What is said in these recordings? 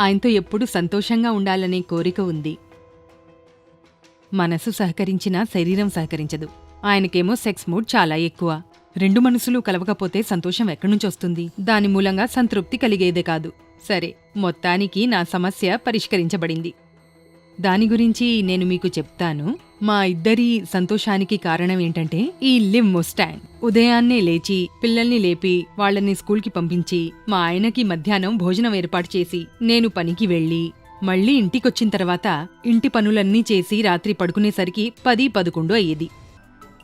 ఆయనతో ఎప్పుడూ సంతోషంగా ఉండాలనే కోరిక ఉంది. మనసు సహకరించినా శరీరం సహకరించదు. ఆయనకేమో సెక్స్ మూడ్ చాలా ఎక్కువ. రెండు మనసులు కలవకపోతే సంతోషం ఎక్కడ్నుంచొస్తుంది దాని మూలంగా సంతృప్తి కలిగేదే కాదు. సరే మొత్తానికి నా సమస్య పరిష్కరించబడింది. దాని గురించి నేను మీకు చెప్తాను. మా ఇద్దరి సంతోషానికి కారణం ఏంటంటే ఈ లిమ్ ముస్టాంగ్ ఉదయాన్నే లేచి పిల్లల్ని లేపి వాళ్ళని స్కూల్కి పంపించి మా ఆయనకి మధ్యాహ్నం భోజనం ఏర్పాటు చేసి నేను పనికి వెళ్ళి మళ్ళీ ఇంటికొచ్చిన తర్వాత ఇంటి పనులన్నీ చేసి రాత్రి పడుకునేసరికి పది పదకొండు అయ్యేది.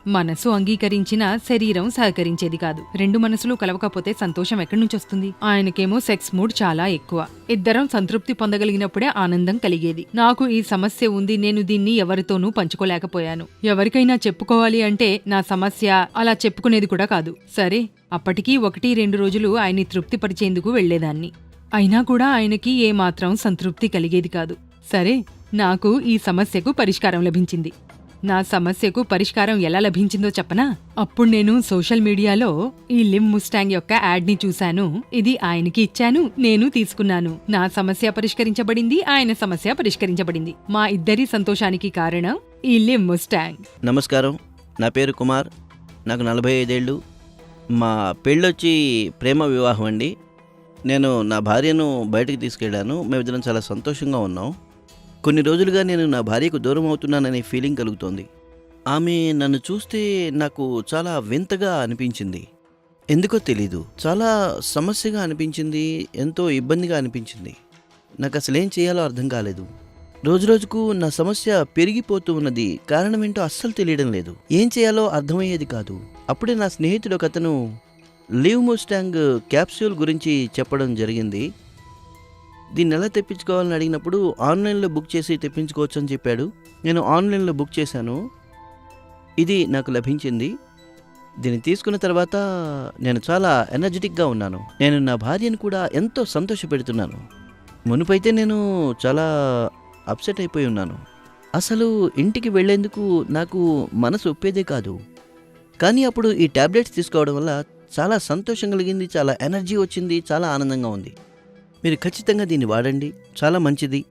మనసు అంగీకరించిన శరీరం సహకరించేది కాదు. రెండు మనసులు కలవకపోతే సంతోషం ఎక్కడి నుంచి వస్తుంది? ఆయనకేమో సెక్స్ మూడ్ చాలా ఎక్కువ. ఇద్దరం సంతృప్తి పొందగలిగినప్పుడే ఆనందం కలిగేది. నాకు ఈ సమస్య ఉంది నేను దీన్ని ఎవరితోనూ పంచుకోలేకపోయాను. ఎవరికైనా చెప్పుకోవాలి అంటే నా సమస్య అలా చెప్పుకునేది కూడా కాదు. సరే అప్పటికీ ఒకటి రెండు రోజులు ఆయన్ని తృప్తిపరిచేందుకు వెళ్ళేదాన్ని అయినా కూడా ఆయనకి ఏమాత్రం సంతృప్తి కలిగేది కాదు. సరే నాకు ఈ సమస్యకు పరిష్కారం లభించింది. నా సమస్యకు పరిష్కారం ఎలా లభించిందో చెప్పనా? అప్పుడు నేను సోషల్ మీడియాలో ఈ లిమ్ ముస్టాంగ్ యొక్క యాడ్ని చూశాను. ఇది ఆయనకి ఇచ్చాను నేను తీసుకున్నాను. నా సమస్య పరిష్కరించబడింది ఆయన సమస్య పరిష్కరించబడింది. మా ఇద్దరి సంతోషానికి కారణం ఈ లిమ్ ముస్టాంగ్. నమస్కారం. నా పేరు కుమార్. నాకు నలభై ఐదేళ్ళు. మా పెళ్ళొచ్చి ప్రేమ వివాహం అండి. నేను నా భార్యను బయటకు తీసుకెళ్ళాను. మేమిద్దరం చాలా సంతోషంగా ఉన్నాం. కొన్ని రోజులుగా నేను నా భార్యకు దూరం అవుతున్నాననే ఫీలింగ్ కలుగుతోంది. ఆమె నన్ను చూస్తే నాకు చాలా వింతగా అనిపించింది. ఎందుకో తెలీదు. చాలా సమస్యగా అనిపించింది. ఎంతో ఇబ్బందిగా అనిపించింది. నాకు అసలు ఏం చేయాలో అర్థం కాలేదు. రోజురోజుకు నా సమస్య పెరిగిపోతూ ఉన్నది. కారణం ఏంటో అస్సలు తెలియడం లేదు. ఏం చేయాలో అర్థమయ్యేది కాదు. అప్పుడే నా స్నేహితుడు ఒక అతను లీవ్ మోస్టాంగ్ క్యాప్సూల్ గురించి చెప్పడం జరిగింది. దీన్ని ఎలా తెప్పించుకోవాలని అడిగినప్పుడు ఆన్లైన్లో బుక్ చేసి తెప్పించుకోవచ్చు అని చెప్పాడు. నేను ఆన్లైన్లో బుక్ చేశాను. ఇది నాకు లభించింది. దీన్ని తీసుకున్న తర్వాత నేను చాలా ఎనర్జెటిక్గా ఉన్నాను. నేను నా భార్యను కూడా ఎంతో సంతోషపెడుతున్నాను. మునుపైతే నేను చాలా అప్సెట్ అయిపోయి ఉన్నాను. అసలు ఇంటికి వెళ్ళేందుకు నాకు మనసు ఒప్పేదే కాదు. కానీ అప్పుడు ఈ టాబ్లెట్స్ తీసుకోవడం వల్ల చాలా సంతోషం కలిగింది చాలా ఎనర్జీ వచ్చింది చాలా ఆనందంగా ఉంది. మీరు ఖచ్చితంగా దీన్ని వాడండి. చాలా మంచిది.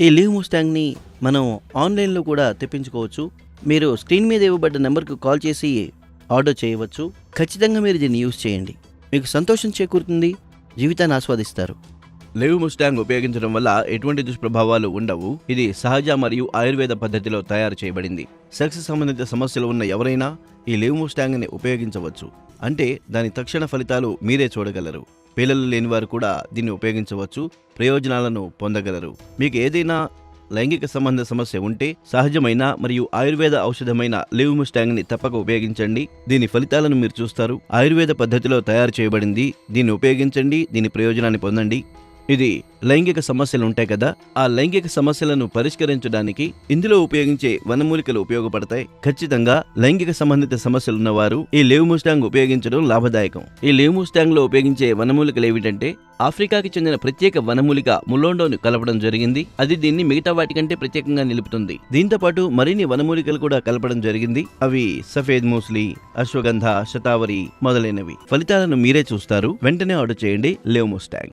ఈ లీవ్ ముస్టాంగ్ని మనం ఆన్లైన్లో కూడా తెప్పించుకోవచ్చు. మీరు స్క్రీన్ మీద ఇవ్వబడ్డ నెంబర్కు కాల్ చేసి ఆర్డర్ చేయవచ్చు. ఖచ్చితంగా మీరు దీన్ని యూజ్ చేయండి. మీకు సంతోషం చేకూరుతుంది. జీవితాన్ని ఆస్వాదిస్తారు. లివ్ ముస్టాంగ్ ఉపయోగించడం వల్ల ఎటువంటి దుష్ప్రభావాలు ఉండవు. ఇది సహజ మరియు ఆయుర్వేద పద్ధతిలో తయారు చేయబడింది. సెక్స్ సంబంధిత సమస్యలు ఉన్న ఎవరైనా ఈ లివ్ ముస్టాంగ్ని ఉపయోగించవచ్చు. అంటే దాని తక్షణ ఫలితాలు మీరే చూడగలరు. పిల్లలు లేని వారు కూడా దీన్ని ఉపయోగించవచ్చు ప్రయోజనాలను పొందగలరు. మీకు ఏదైనా లైంగిక సంబంధ సమస్య ఉంటే సహజమైన మరియు ఆయుర్వేద ఔషధమైన లివ్ ముస్టాంగ్ని తప్పక ఉపయోగించండి. దీని ఫలితాలను మీరు చూస్తారు. ఆయుర్వేద పద్ధతిలో తయారు చేయబడింది. దీన్ని ఉపయోగించండి. దీని ప్రయోజనాన్ని పొందండి. ఇది లైంగిక సమస్యలు ఉంటాయి కదా ఆ లైంగిక సమస్యలను పరిష్కరించడానికి ఇందులో ఉపయోగించే వనమూలికలు ఉపయోగపడతాయి. ఖచ్చితంగా లైంగిక సంబంధిత సమస్యలున్న వారు ఈ లేవ్ ముస్టాంగ్ ఉపయోగించడం లాభదాయకం. ఈ లేవ్ ముస్టాంగ్లో ఉపయోగించే వనమూలికలు ఏమిటంటే ఆఫ్రికాకి చెందిన ప్రత్యేక వనమూలిక ములోండోను కలపడం జరిగింది. అది దీన్ని మిగతా వాటికంటే ప్రత్యేకంగా నిలుపుతుంది. దీంతో పాటు మరిన్ని వనమూలికలు కూడా కలపడం జరిగింది. అవి సఫేద్ మూస్లీ అశ్వగంధ శతావరి మొదలైనవి. ఫలితాలను మీరే చూస్తారు. వెంటనే ఆర్డర్ చేయండి లేవ్ ముస్టాంగ్